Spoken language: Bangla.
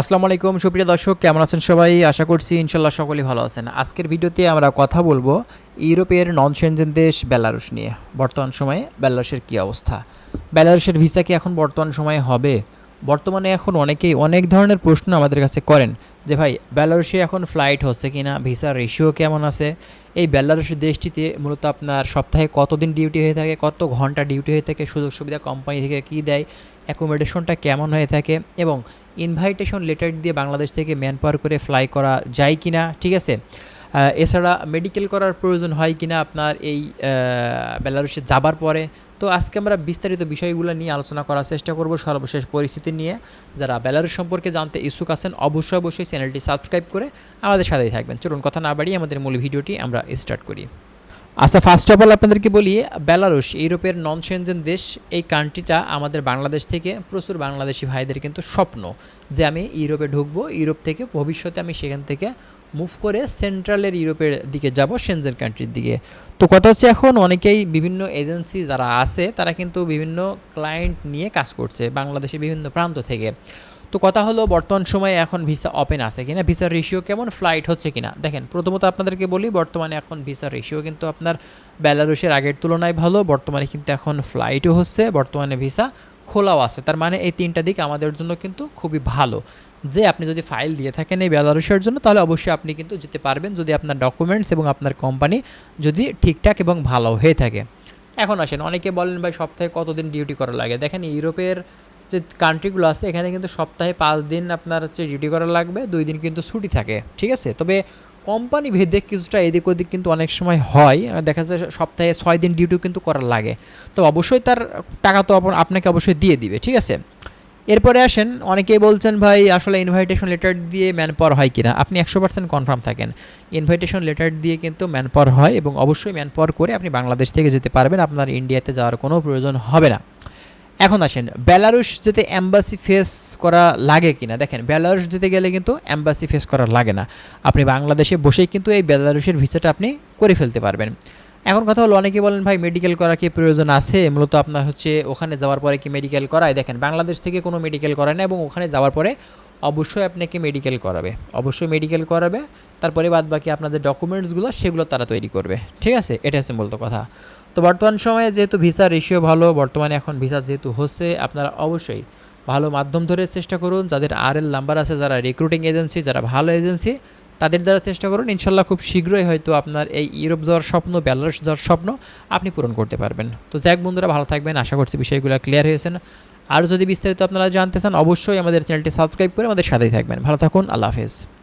আসসালামু আলাইকুম, সুপ্রিয় দর্শক, কেমন আছেন সবাই? আশা করছি ইনশাল্লাহ সকলেই ভালো আছেন। আজকের ভিডিওতে আমরা কথা বলব ইউরোপের নন সেনজেন দেশ বেলারুশ নিয়ে। বর্তমান সময়ে বেলারুশের কী অবস্থা? বেলারুশের ভিসা কি এখন বর্তমান সময়ে হবে? বর্তমানে এখন অনেকেই অনেক ধরনের প্রশ্ন আমাদের কাছে করেন যে, ভাই, বেলারুশে এখন ফ্লাইট হচ্ছে কি না ভিসার রেশিও কেমন আছে? এই বেলারুশ দেশটিতে মূলত আপনার সপ্তাহে কতদিন ডিউটি হয়ে থাকে, কত ঘণ্টা ডিউটি হয়ে থাকে সুযোগ সুবিধা কোম্পানি থেকে কী দেয়? অ্যাকোমোডেশনটা কেমন হয়ে থাকে এবং ইনভাইটেশন লেটার দিয়ে বাংলাদেশ থেকে ম্যান পাওয়ার করে ফ্লাই করা যায় কি না ঠিক আছে? এছাড়া মেডিকেল করার প্রয়োজন হয় কি না আপনার এই আহ, বেলারুশে যাবার পরে? তো আজকে আমরা বিস্তারিত বিষয়গুলো নিয়ে আলোচনা করার চেষ্টা করব সর্বশেষ পরিস্থিতি নিয়ে। যারা বেলারুশ সম্পর্কে জানতে ইচ্ছুক আছেন অবশ্যই অবশ্যই চ্যানেলটি সাবস্ক্রাইব করে আমাদের সাথেই থাকবেন। চলুন কথা না বাড়িয়ে আমাদের মূল ভিডিওটি আমরা স্টার্ট করি। আচ্ছা ফার্স্ট অফ অল আপনাদেরকে বলি, বেলারুশ, ইউরোপের নন সেনজেন দেশ, এই কান্ট্রিটা আমাদের বাংলাদেশ থেকে, প্রচুর বাংলাদেশি ভাইদের কিন্তু স্বপ্ন যে আমি ইউরোপে ঢুকবো, ইউরোপ থেকে ভবিষ্যতে আমি সেখান থেকে মুভ করে সেন্ট্রালের ইউরোপের দিকে যাব সেনজেন কান্ট্রির দিকে। তো কথা হচ্ছে এখন অনেকেই বিভিন্ন এজেন্সি যারা আছে, তারা কিন্তু বিভিন্ন ক্লায়েন্ট নিয়ে কাজ করছে, বাংলাদেশের বিভিন্ন প্রান্ত থেকে। তো কথা হলো বর্তমান সময়ে এখন ভিসা ওপেন আছে কিনা? ভিসার রেশিও কেমন? ফ্লাইট হচ্ছে কিনা? দেখেন, প্রথমত আপনাদেরকে বলি, বর্তমানে এখন ভিসার রেশিও কিন্তু আপনার বেলারুশের আগের তুলনায় ভালো, বর্তমানে কিন্তু এখন ফ্লাইটও হচ্ছে, বর্তমানে ভিসা খোলাও আছে। তার মানে এই তিনটা দিক আমাদের জন্য কিন্তু খুবই ভালো। যে আপনি যদি ফাইল দিয়ে থাকেন এই বেলারুশের জন্য, তাহলে অবশ্যই আপনি কিন্তু যেতে পারবেন যদি আপনার ডকুমেন্টস এবং আপনার কোম্পানি যদি ঠিকঠাক এবং ভালো হয়ে থাকে। এখন আসেন, অনেকে বলেন, ভাই, সপ্তাহে কতদিন ডিউটি করা লাগে? দেখেন, ইউরোপের যে কান্ট্রিগুলো আছে, এখানে কিন্তু সপ্তাহে পাঁচ দিন আপনার হচ্ছে ডিউটি করা লাগবে, দুই দিন কিন্তু ছুটি থাকে, ঠিক আছে? তবে কোম্পানি ভেদে কিছুটা এদিক ওদিক কিন্তু অনেক সময় হয় দেখা যায় সপ্তাহে ছয় দিন ডিউটি কিন্তু করা লাগে। তো অবশ্যই তার টাকা তো আপনাকে অবশ্যই দিয়ে দিবে, ঠিক আছে? এরপরে আসেন, অনেকেই বলছেন, ভাই, আসলে ইনভাইটেশন লেটার দিয়ে ম্যান পাওয়ার হয় কিনা? আপনি একশো পার্সেন্ট কনফার্ম থাকেন। ইনভাইটেশন লেটার দিয়ে কিন্তু ম্যান পাওয়ার হয় এবং অবশ্যই ম্যান পাওয়ার করে আপনি বাংলাদেশ থেকে যেতে পারবেন, আপনার ইন্ডিয়াতে যাওয়ার কোনো প্রয়োজন হবে না। এখন আসেন, বেলারুশ যেতে অ্যাম্বাসি ফেস করা লাগে কিনা? দেখেন, বেলারুশ যেতে গেলে কিন্তু অ্যাম্বাসি ফেস করা লাগে না। আপনি বাংলাদেশে বসেই কিন্তু এই বেলারুশের ভিসাটা আপনি করে ফেলতে পারবেন। এখন কথা হলো অনেকে বলেন, ভাই মেডিকেল করা কি প্রয়োজন আছে? মূলত আপনার হচ্ছে ওখানে যাওয়ার পরে কি মেডিকেল করায়? দেখেন, বাংলাদেশ থেকে কোনো মেডিকেল করায় না এবং ওখানে যাওয়ার পরে অবশ্যই আপনাকে মেডিকেল করাবে। অবশ্যই মেডিকেল করাবে, তারপরে বাদ বাকি আপনাদের ডকুমেন্টসগুলো সেগুলো তারা তৈরি করবে। ঠিক আছে? এটা হচ্ছে মূলত কথা। তো বর্তমান সময়ে যেহেতু ভিসা রেশিও ভালো, বর্তমানে এখন ভিসা যেহেতু হচ্ছে, আপনারা অবশ্যই ভালো মাধ্যম ধরে চেষ্টা করুন। যাদের আর এল নাম্বার আছে, যারা রিক্রুটিং এজেন্সি যারা ভালো এজেন্সি তাদের দ্বারা চেষ্টা করুন। ইনশাল্লাহ খুব শীঘ্রই হয়তো আপনার এই ইউরোপ যাওয়ার স্বপ্ন বেলারুশ যাওয়ার স্বপ্ন আপনি পূরণ করতে পারবেন। তো যাক বন্ধুরা, ভালো থাকবেন। আশা করছি বিষয়গুলো ক্লিয়ার হয়েছেন আর যদি বিস্তারিত আপনারা জানতে চান, অবশ্যই আমাদের চ্যানেলটি সাবস্ক্রাইব করে আমাদের সাথেই থাকবেন। ভালো থাকুন, আল্লাহ হাফেজ।